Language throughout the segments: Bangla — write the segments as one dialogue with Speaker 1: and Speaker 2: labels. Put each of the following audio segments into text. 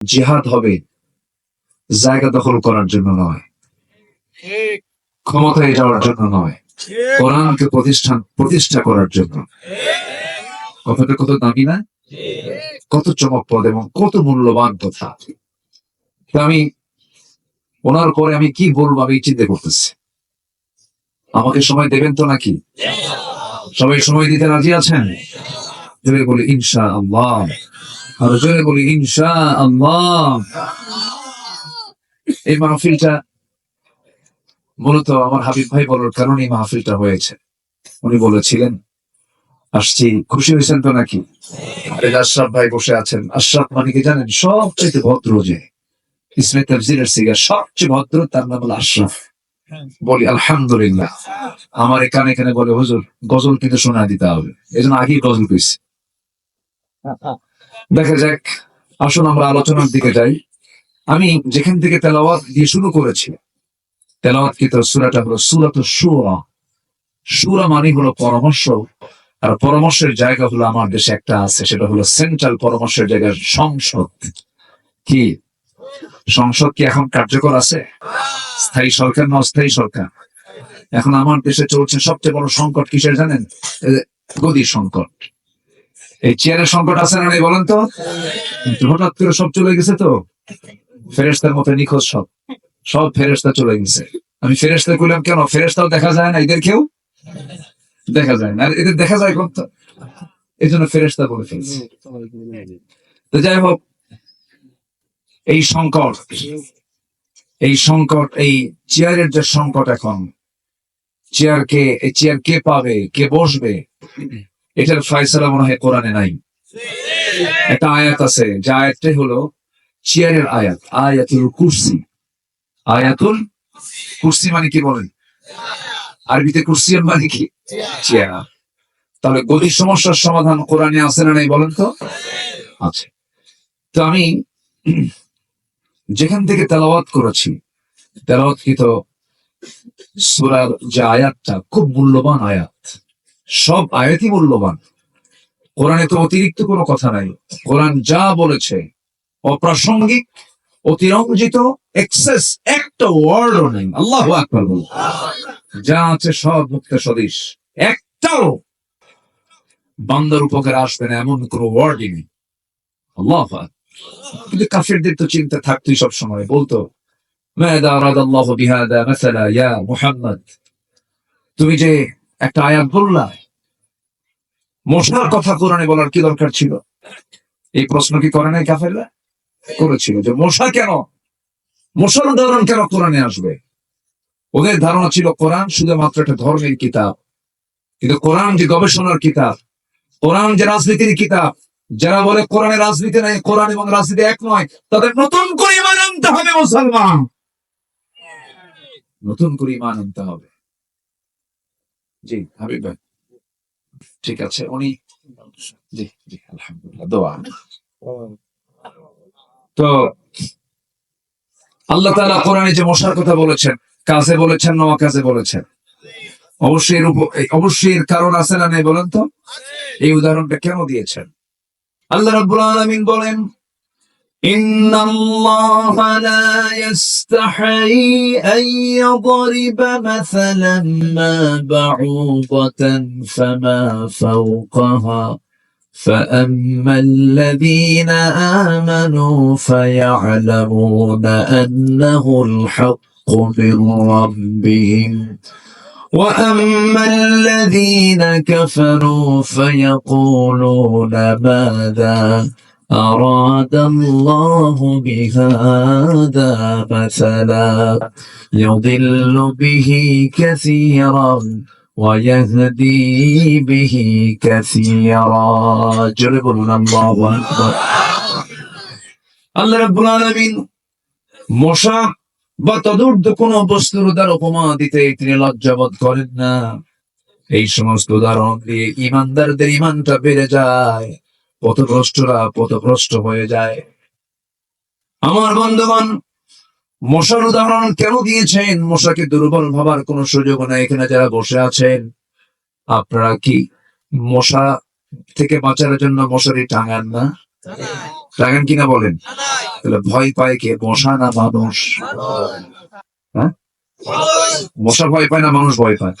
Speaker 1: জিহাদ হবে জায়গা দখল করার জন্য নয় ক্ষমতায় যাওয়ার জন্য নয় কোরআনকে প্রতিষ্ঠান প্রতিষ্ঠা করার জন্য। কথাটা কত দামি না? কত চমকপ্রদ এবং কত মূল্যবান কথা। আমি ওনার পরে আমি কি বলব আমি চিন্তা করতেছি। আমাকে সময় দেবেন তো নাকি? সবাই সময় দিতে রাজি আছেন? বলি ইনশা আল্লাহ আর জোরে বলি ইনশা আল্লাহ এই মাহফিলটা, মূলত আমার হাবিব ভাই বলার কারণে এই মাহফিলটা হয়েছে। উনি বলেছিলেন, আসছি, খুশি হয়েছেন তো নাকি? আশরাফ ভাই বসে আছেন। আশরাফ মানে কি জানেন? সবচেয়ে ভদ্র যে, ইসমে তাফজিরের সিগা, সবচেয়ে ভদ্র, তার নাম হলো আশরাফ। বলি, আলহামদুলিল্লাহ। আমার এখানে এখানে বলে, হুজুর, গজল কিন্তু শোনা দিতে হবে। এই জন্য আগেই গজল কইছি। দেখা যাক, আসুন আমরা আলোচনার দিকে যাই। আমি যেখান থেকে তেলাওয়াত দিয়ে শুরু করেছি, তেলাওয়াত কি তোর সুরাটা হলো সুরাত সুরা সুরা মানে হলো পরামর্শ, আর পরামর্শের জায়গা হলো আমার দেশে একটা আছে, সেটা হলো সেন্ট্রাল পরামর্শের জায়গা, সংসদ। কি? সংসদ কি এখন কার্যকর আছে? স্থায়ী সরকার না অস্থায়ী সরকার? এখন আমার দেশে চলছে সবচেয়ে বড় সংকট কিসের জানেন? গদি সংকট। এই চেয়ারের সংকট আছে না বলেন তো? হঠাৎ করে সব চলে গেছে তো? ফেরেস্তার মতো নিখোঁজ সব। সব ফেরেস্তা চলে গেছে। আমি ফেরেস্তা করলাম কেন? ফেরেস্তাও দেখা যায় না এদের কেউ? দেখা যায় না। এদের দেখা যায় কোন এই জন্য ফেরেস্তা বলে ফেলছে। তো যাই হোক, এই সংকট এই সংকট, এই চেয়ারের যে সংকট এখন চেয়ার কে এই চেয়ার কে পাবে, কে বসবে? এটার ফয়সালা মনে হয় কোরআনে নাই। একটা আয়াত আছে, যে আয়াতটাই হলো চেয়ারের আয়াত, আয়াতুল কুরসি। আয়াতুল কুরসি মানে কি বলেন? আরবিতে কুরসিয়ান মানে কি? চেয়ার। তাহলে গদির সমস্যার সমাধান কোরআনে আছে না নাই বলেন তো? আছে। তো আমি যেখান থেকে তেলাওয়াত করেছি তেলাওয়াত কি তো সুরার যে আয়াতটা, খুব মূল্যবান আয়াত। সব আয়াতই মূল্যবান। কোরআনে তো অতিরিক্ত কোনো কথা নাই। কোরআন যা বলেছে, অপ্রাসঙ্গিক, অতিরঞ্জিত এক্সেস একটা ওয়ার্ডও নেই। আল্লাহ আকবার বলুন। যা আছে সব মুক্ত সদৃশ। একটাও বান্দার উপকার আসবে না, এমন কোনো ওয়ার্ডই নেই। আল্লাহ। কিন্তু কাফেরদের তো চিন্তা থাকতোই সব সময়, বলতো তুমি যে একটা আয়াত বললা মশার কথা কোরআনে বলার কি দরকার ছিল? এই প্রশ্ন কি করে নাই কাফেররা? করেছিল যে মশা কেন? মশার উদাহরণ কেন কোরআনে আসবে? ওদের ধারণা ছিল কোরআন শুধুমাত্র একটা ধর্মের কিতাব। কিন্তু কোরআন যে গবেষণার কিতাব কোরআন যে রাজনীতির কিতাব যারা বলে কোরআনে রাজনীতি নাই কোরআন এবং রাজনীতি এক নয় তাদের নতুন করে ইমান আনতে হবে মুসলমান। নতুন করে ইমান আনতে হবে। জি হাবিব ভাই। ঠিক আছে, উনি জি জি, আলহামদুলিল্লাহ, দোয়া। তো আল্লাহ তাআলা কোরআনে যে মশার কথা বলেছেন, কাজে বলেছেন না কাজে বলেছেন। অবশ্যই এর অবশ্যই এর কারণ আছে না নেই বলেন তো? এই উদাহরণটা কেন দিয়েছেন? আল্লাহ রাব্বুল আলামিন বলেন إن الله لا يستحي أن يضرب مثلا ما بعوضة فما فوقها فأما الذين آمنوا فيعلمون أنه الحق من ربهم وأما الذين كفروا فيقولون ماذا أراد الله بهذا مثلا يضل به كثيرا ويهدي به كثيرا جربنا الله أكبر আল্লাহ রাব্বুল আলামিন মশা বা তদূর্ধ্ব কোন বস্তুর দ্বারা উপমা দিতে তিনি লজ্জাবোধ করেন না এই সমস্ত উদাহরণ দিয়ে ইমানদারদের ইমানটা বেড়ে যায় পথভ্রষ্টরা পথভ্রষ্ট হয়ে যায়। আমার বন্ধুগণ, মশার উদাহরণ কেন দিয়েছেন? মশাকে দুর্বল ভাবার কোনো সুযোগ নেই এখানে যারা বসে আছেন। আপনারা কি মশা থেকে বাঁচার জন্য মশারি টাঙান না? টাঙান কিনা বলেন? তাহলে ভয় পায় কে? মশা না মানুষ? হ্যাঁ? মশা ভয় পায় না মানুষ ভয় পায়?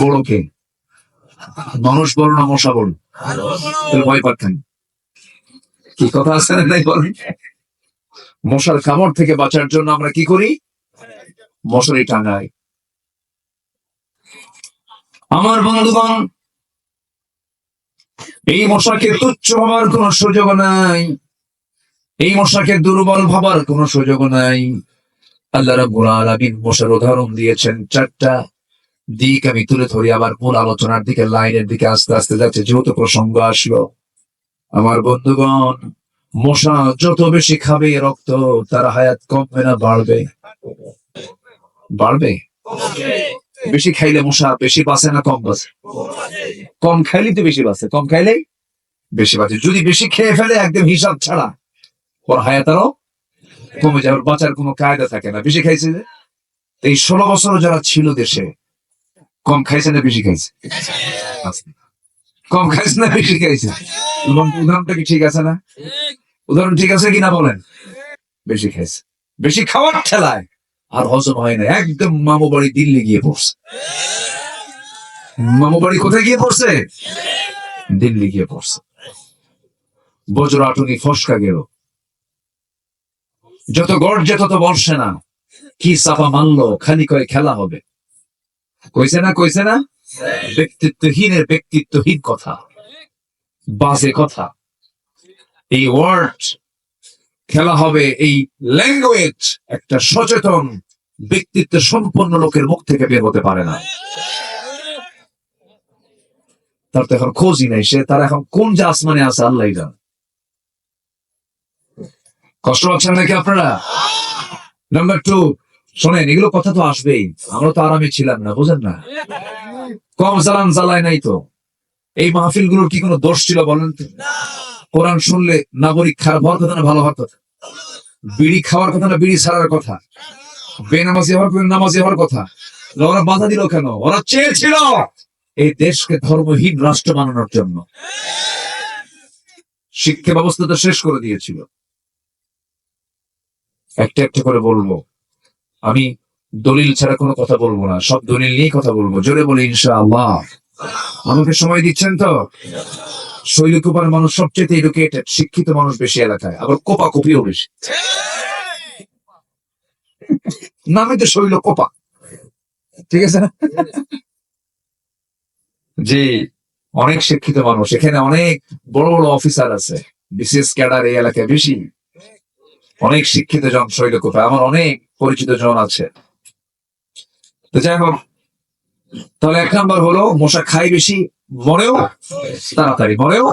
Speaker 1: বড় কে? মানুষ বড় না মশা তাহলে ভয় পাচ্ছেন। কি কথা আছে না নাই বলেন? মশার কামড় থেকে বাঁচার জন্য আমরা কি করি? মশারি টাঙাই। আমার বন্ধুগণ, এই মশাকে তুচ্ছ ভাবার কোন সুযোগ নাই। এই মশাকে দুর্বল ভাবার কোন সুযোগ নাই। আল্লাহ রাব্বুল আলামিন মশার উদাহরণ দিয়েছেন চারটা দিক আমি তুলে ধরি, আবার মূল আলোচনার দিকে, লাইনের দিকে আস্তে আস্তে যাচ্ছে। যেহেতু প্রসঙ্গ আসলো, আমার বন্ধুগণ, মশা যত বেশি খাবে রক্ত, তার হায়াত কমবে না, বাড়বে। বাড়বে? বেশি খাইলে মশা বেশি বাঁচে না, কম বাঁচে? কম খাইলে তো বেশি বাঁচে, কম খাইলেই বেশি বাঁচে। যদি বেশি খেয়ে ফেলে, একদম হিসাব ছাড়া, ওর হায়াত আরও কমে ওর বাঁচার কোনো কায়দা থাকে না। বেশি খাইছে এই ষোলো বছর যারা ছিল দেশে কম খাইছে না বেশি খাইছে। কম খাইছে না বেশি খাইছে? উদাহরণটা কি ঠিক আছে না? উদাহরণ ঠিক আছে কিনা বলেন? বেশি খাইছে। বেশি খাওয়ার ঠেলায় আর হজম হয় না। একদম মামু বাড়ি দিল্লি গিয়ে পড়ছে। মামু বাড়ি কোথায় গিয়ে পড়ছে? দিল্লি গিয়ে পড়ছে। বজ্র আটুনি ফসকা গেল। যত গর্জে তত বর্ষে না। কি চাপা মানলো? খালি কয় খেলা হবে। কইছে না কইছে না? ব্যক্তিত্বহীনের ব্যক্তিত্বহীন কথা। বাজে কথা। এই ওয়ার্ড খেলা হবে এই ল্যাঙ্গুয়েজ একটা সচেতন ব্যক্তিত্ব সম্পন্ন লোকের মুখ থেকে বের হতে পারে না। তার তো এখন খোঁজই নাই, সে তার এখন কোন যে আসমানে আছে আল্লাহ জান। কষ্ট পাচ্ছেন নাকি আপনারা? নাম্বার টু শোনেন, এগুলো কথা তো আসবেই। আমরা তো আরামে ছিলাম না, বুঝেন না? কম জ্বালান জ্বালায় নাই তো। এই মাহফিলগুলোর কি কোনো দোষ ছিল বলেন তো? কোরআন শুনলে নাগরিক খারাপ হওয়ার কথা না ভালো হওয়ার কথা? বিড়ি খাওয়ার কথা না বিড়ি ছাড়ার কথা? বেনামাজি হওয়ার নামাজি হওয়ার কথা? ওরা বাধা দিল কেন? ওরা চেয়েছিল এই দেশকে ধর্মহীন রাষ্ট্র বানানোর জন্য। শিক্ষা ব্যবস্থা তো শেষ করে দিয়েছিল। একটা একটা করে বলব। আমি দলিল ছাড়া কোনো কথা বলব না, সব দলিল নিয়ে কথা বলব। জোরে বলি ইনশা আল্লাহ আমাকে সময় দিচ্ছেন তো? শৈলকুপার মানুষ সবচেয়ে এডুকেটেড শিক্ষিত মানুষ বেশি এলাকায়, আবার কোপা কপিও বেশি। নামে তো শৈল কোপা। ঠিক আছে না? যে অনেক শিক্ষিত মানুষ। এখানে অনেক বড় বড় অফিসার আছে। বিশেষ ক্যাডার এই এলাকায় বেশি। অনেক শিক্ষিত জন শৈলকুপা আমার অনেক পরিচিত জন আছে। তো যাই হোক, তাহলে এক নাম্বার হলো মশা খাই বেশি, মরেও তাড়াতাড়ি, মরেও